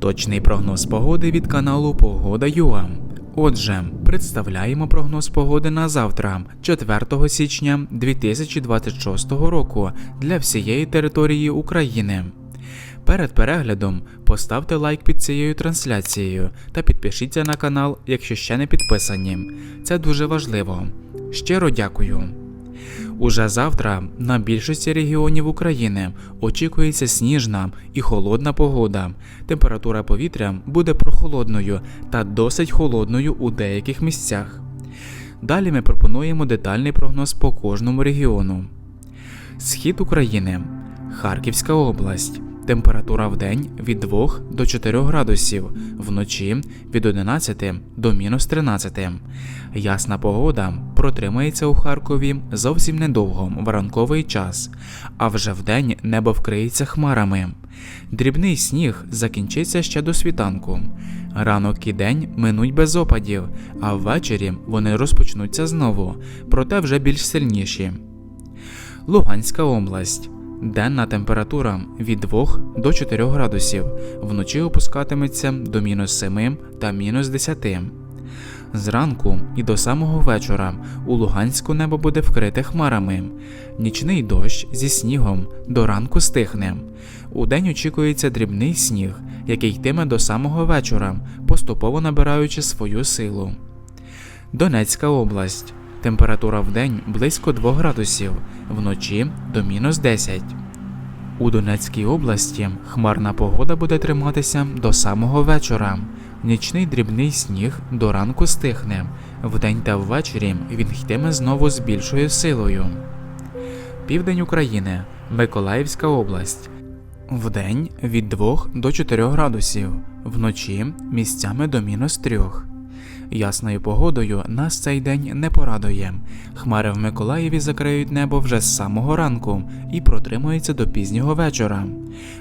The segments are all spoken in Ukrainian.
Точний прогноз погоди від каналу Погода ЮА. Отже, представляємо прогноз погоди на завтра, 4 січня 2026 року для всієї території України. Перед переглядом поставте лайк під цією трансляцією та підпишіться на канал, якщо ще не підписані. Це дуже важливо. Щиро дякую. Уже завтра на більшості регіонів України очікується сніжна і холодна погода. Температура повітря буде прохолодною та досить холодною у деяких місцях. Далі ми пропонуємо детальний прогноз по кожному регіону. Схід України, Харківська область. Температура в день від 2 до 4 градусів, вночі від 11 до мінус 13. Ясна погода протримається у Харкові зовсім недовго в ранковий час, а вже вдень небо вкриється хмарами. Дрібний сніг закінчиться ще до світанку. Ранок і день минуть без опадів, а ввечері вони розпочнуться знову, проте вже більш сильніші. Луганська область. Денна температура від 2 до 4 градусів, вночі опускатиметься до мінус 7 та мінус 10. Зранку і до самого вечора у Луганську небо буде вкрите хмарами. Нічний дощ зі снігом до ранку стихне. Удень очікується дрібний сніг, який йтиме до самого вечора, поступово набираючи свою силу. Донецька область. Температура в день близько 2 градусів, вночі до мінус 10. У Донецькій області хмарна погода буде триматися до самого вечора. Нічний дрібний сніг до ранку стихне. Вдень та ввечері він йтиме знову з більшою силою. Південь України, Миколаївська область. Вдень від 2 до 4 градусів, вночі місцями до мінус 3. Ясною погодою нас цей день не порадує. Хмари в Миколаєві закриють небо вже з самого ранку і протримуються до пізнього вечора.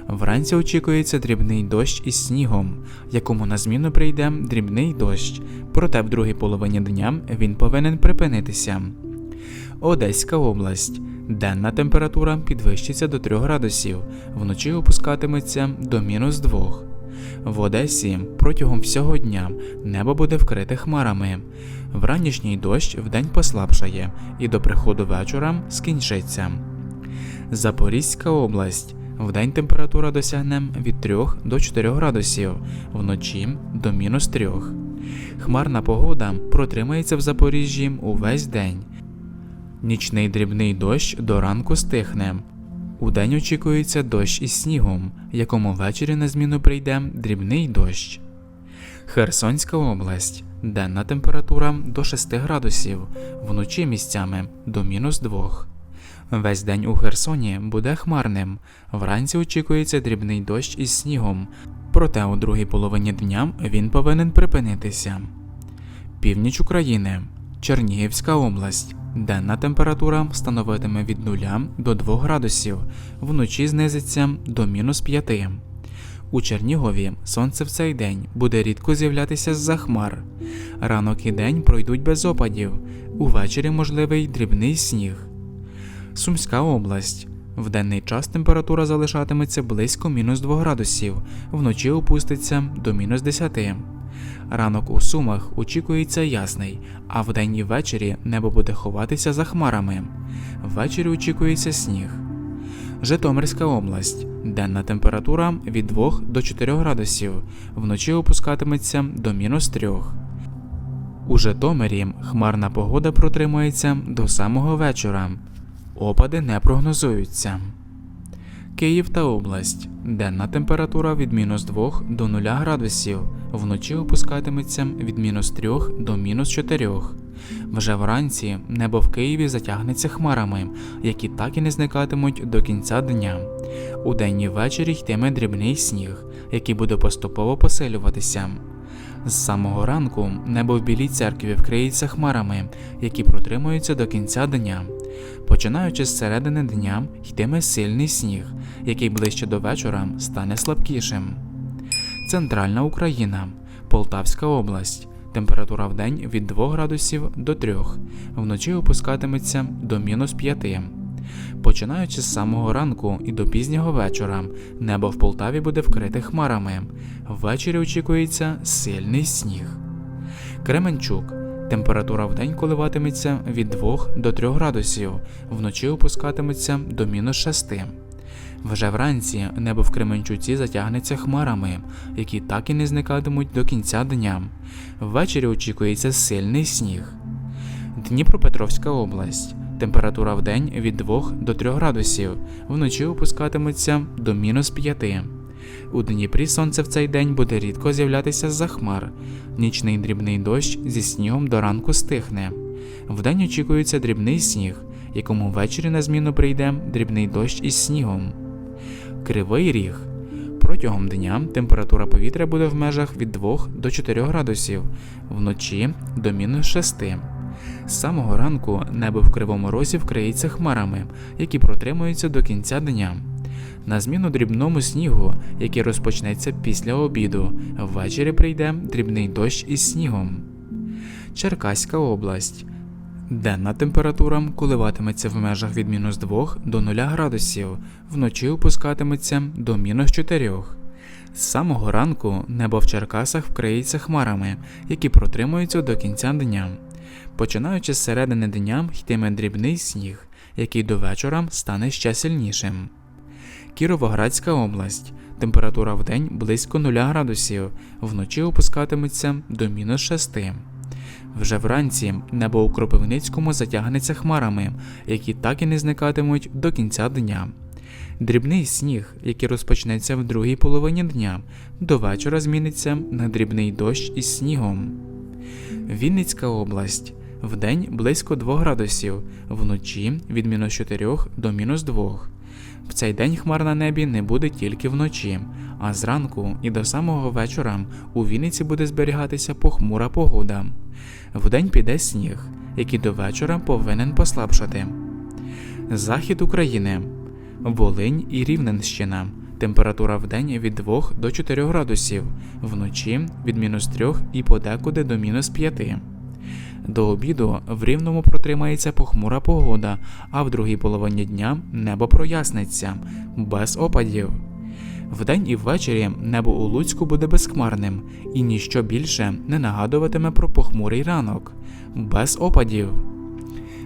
Вранці очікується дрібний дощ із снігом, якому на зміну прийде дрібний дощ, проте в другій половині дня він повинен припинитися. Одеська область. Денна температура підвищиться до 3 градусів, вночі опускатиметься до мінус 2. В Одесі протягом всього дня небо буде вкрите хмарами. Вранішній дощ вдень послабшає і до приходу вечора скінчиться. Запорізька область. Вдень температура досягне від 3 до 4 градусів, вночі до мінус 3. Хмарна погода протримається в Запоріжжі увесь день. Нічний дрібний дощ до ранку стихне. Удень очікується дощ із снігом, якому ввечері на зміну прийде дрібний дощ. Херсонська область. Денна температура до 6 градусів, вночі місцями до мінус 2. Весь день у Херсоні буде хмарним. Вранці очікується дрібний дощ із снігом, проте у другій половині дня він повинен припинитися. Північ України, Чернігівська область. Денна температура становитиме від 0 до 2 градусів, вночі знизиться до мінус 5. У Чернігові сонце в цей день буде рідко з'являтися з-за хмар. Ранок і день пройдуть без опадів, увечері можливий дрібний сніг. Сумська область. В денний час температура залишатиметься близько мінус 2 градусів, вночі опуститься до мінус 10. Ранок у Сумах очікується ясний, а вдень і ввечері небо буде ховатися за хмарами. Ввечері очікується сніг. Житомирська область. Денна температура від 2 до 4 градусів, вночі опускатиметься до мінус 3. У Житомирі хмарна погода протримується до самого вечора. Опади не прогнозуються. Київ та область. Денна температура від мінус 2 до 0 градусів, вночі опускатиметься від мінус 3 до мінус 4. Вже вранці небо в Києві затягнеться хмарами, які так і не зникатимуть до кінця дня. У день і ввечері йтиме дрібний сніг, який буде поступово посилюватися. З самого ранку небо в білій церкві вкриється хмарами, які протримуються до кінця дня. Починаючи з середини дня, йтиме сильний сніг, який ближче до вечора стане слабкішим. Центральна Україна, Полтавська область. Температура в день від 2 градусів до 3, вночі опускатиметься до мінус 5. Починаючи з самого ранку і до пізнього вечора, небо в Полтаві буде вкрите хмарами. Ввечері очікується сильний сніг. Кременчук. Температура в день коливатиметься від 2 до 3 градусів, вночі опускатиметься до мінус 6. Вже вранці небо в Кременчуці затягнеться хмарами, які так і не зникатимуть до кінця дня. Ввечері очікується сильний сніг. Дніпропетровська область. Температура в день від 2 до 3 градусів, вночі опускатиметься до мінус 5. У Дніпрі сонце в цей день буде рідко з'являтися з-за хмар. Нічний дрібний дощ зі снігом до ранку стихне. Вдень очікується дрібний сніг, якому ввечері на зміну прийде дрібний дощ із снігом. Кривий ріг. Протягом дня температура повітря буде в межах від 2 до 4 градусів, вночі до мінус 6. З самого ранку небо в кривому розі вкриється хмарами, які протримуються до кінця дня. На зміну дрібному снігу, який розпочнеться після обіду, ввечері прийде дрібний дощ із снігом. Черкаська область. Денна температура коливатиметься в межах від мінус 2 до 0 градусів, вночі опускатиметься до мінус 4. З самого ранку небо в Черкасах вкриється хмарами, які протримуються до кінця дня. Починаючи з середини дня йтиме дрібний сніг, який до вечора стане ще сильнішим. Кіровоградська область. Температура в день близько 0 градусів, вночі опускатиметься до мінус 6. Вже вранці небо у Кропивницькому затягнеться хмарами, які так і не зникатимуть до кінця дня. Дрібний сніг, який розпочнеться в другій половині дня, до вечора зміниться на дрібний дощ із снігом. Вінницька область. Вдень близько 2 градусів, вночі від мінус 4 до мінус 2. В цей день хмар на небі не буде тільки вночі, а зранку і до самого вечора у Вінниці буде зберігатися похмура погода. Вдень піде сніг, який до вечора повинен послабшати. Захід України, Волинь і Рівненщина. Температура в день від 2 до 4 градусів, вночі від мінус 3 і подекуди до мінус 5. До обіду в рівному протримається похмура погода, а в другій половині дня небо проясниться без опадів. Вдень і ввечері небо у Луцьку буде безхмарним, і ніщо більше не нагадуватиме про похмурий ранок, без опадів.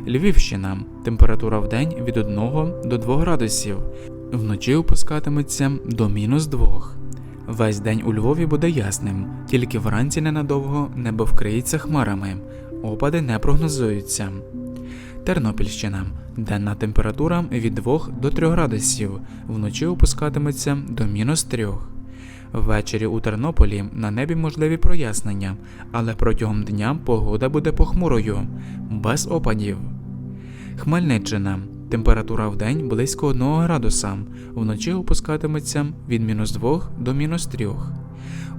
Львівщина. Температура в день від 1 до 2 градусів, вночі опускатиметься до мінус 2. Весь день у Львові буде ясним, тільки вранці ненадовго небо вкриється хмарами, опади не прогнозуються. Тернопільщина. Денна температура від 2 до 3 градусів, вночі опускатиметься до мінус 3. Ввечері у Тернополі на небі можливі прояснення, але протягом дня погода буде похмурою, без опадів. Хмельниччина. Температура в день близько 1 градуса, вночі опускатиметься від мінус 2 до мінус 3.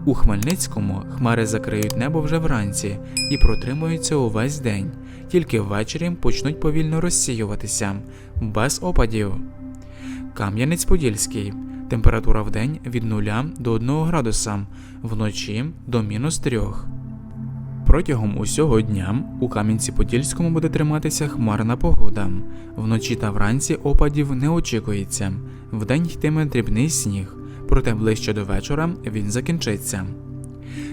У Хмельницькому хмари закриють небо вже вранці і протримуються увесь день, тільки ввечері почнуть повільно розсіюватися, без опадів. Кам'янець-Подільський. Температура в день від 0 до 1 градуса, вночі до мінус 3. Протягом усього дня у Кам'янці-Подільському буде триматися хмарна погода. Вночі та вранці опадів не очікується. Вдень йтиме дрібний сніг, проте ближче до вечора він закінчиться.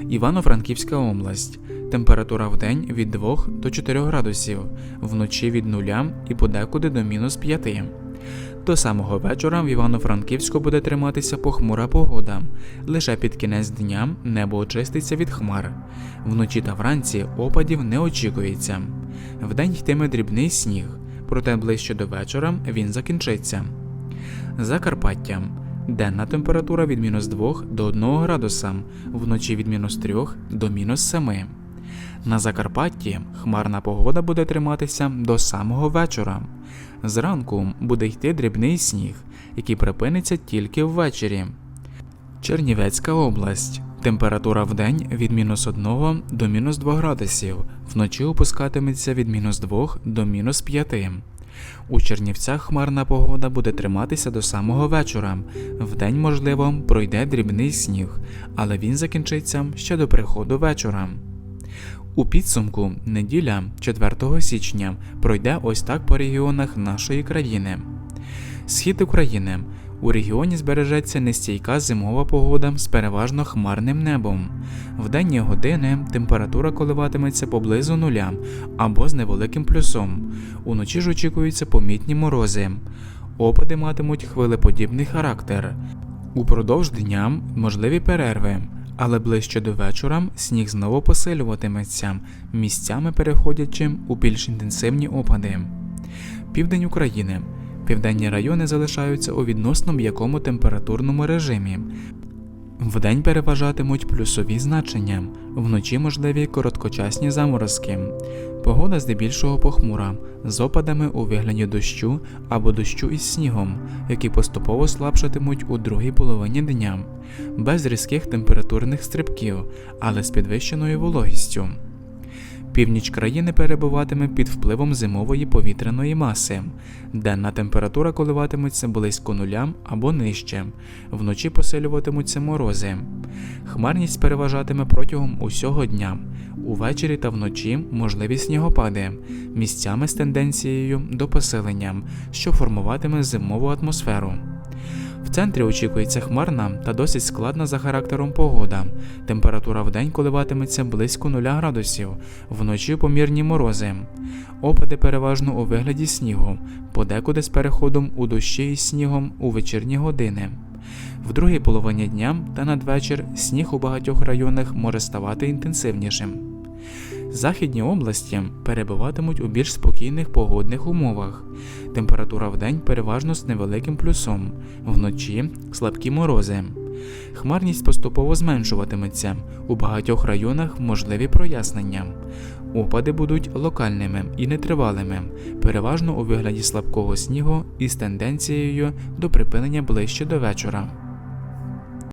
Івано-Франківська область. Температура в день від 2 до 4 градусів, вночі від 0 і подекуди до мінус 5. До самого вечора в Івано-Франківську буде триматися похмура погода. Лише під кінець дня небо очиститься від хмар. Вночі та вранці опадів не очікується. Вдень йтиме дрібний сніг, проте ближче до вечора він закінчиться. Закарпаття. Денна температура від мінус 2 до 1 градуса, вночі від мінус 3 до мінус 7. На Закарпатті хмарна погода буде триматися до самого вечора. Зранку буде йти дрібний сніг, який припиниться тільки ввечері. Чернівецька область. Температура в день від мінус 1 до мінус 2 градусів, вночі опускатиметься від мінус 2 до мінус 5. У Чернівцях хмарна погода буде триматися до самого вечора. Вдень, можливо, пройде дрібний сніг, але він закінчиться ще до приходу вечора. У підсумку неділя 4 січня пройде ось так по регіонах нашої країни. Схід України. У регіоні збережеться нестійка зимова погода з переважно хмарним небом. В денні години температура коливатиметься поблизу нуля або з невеликим плюсом. Уночі ж очікуються помітні морози. Опади матимуть хвилеподібний характер. Упродовж дня можливі перерви, але ближче до вечора сніг знову посилюватиметься, місцями переходячи у більш інтенсивні опади. Південь України. Південні райони залишаються у відносно м'якому температурному режимі. Вдень переважатимуть плюсові значення, вночі можливі короткочасні заморозки. Погода здебільшого похмура, з опадами у вигляді дощу або дощу із снігом, які поступово слабшатимуть у другій половині дня, без різких температурних стрибків, але з підвищеною вологістю. Північ країни перебуватиме під впливом зимової повітряної маси. Денна температура коливатиметься близько нуля або нижче, вночі посилюватимуться морози. Хмарність переважатиме протягом усього дня. Увечері та вночі можливі снігопади, місцями з тенденцією до посилення, що формуватиме зимову атмосферу. В центрі очікується хмарна та досить складна за характером погода. Температура вдень коливатиметься близько 0 градусів, вночі помірні морози. Опади переважно у вигляді снігу, подекуди з переходом у дощі із снігом у вечірні години. В другій половині дня та надвечір сніг у багатьох районах може ставати інтенсивнішим. Західні області перебуватимуть у більш спокійних погодних умовах. Температура вдень переважно з невеликим плюсом, вночі слабкі морози. Хмарність поступово зменшуватиметься. У багатьох районах можливі прояснення. Опади будуть локальними і нетривалими, переважно у вигляді слабкого снігу із тенденцією до припинення ближче до вечора.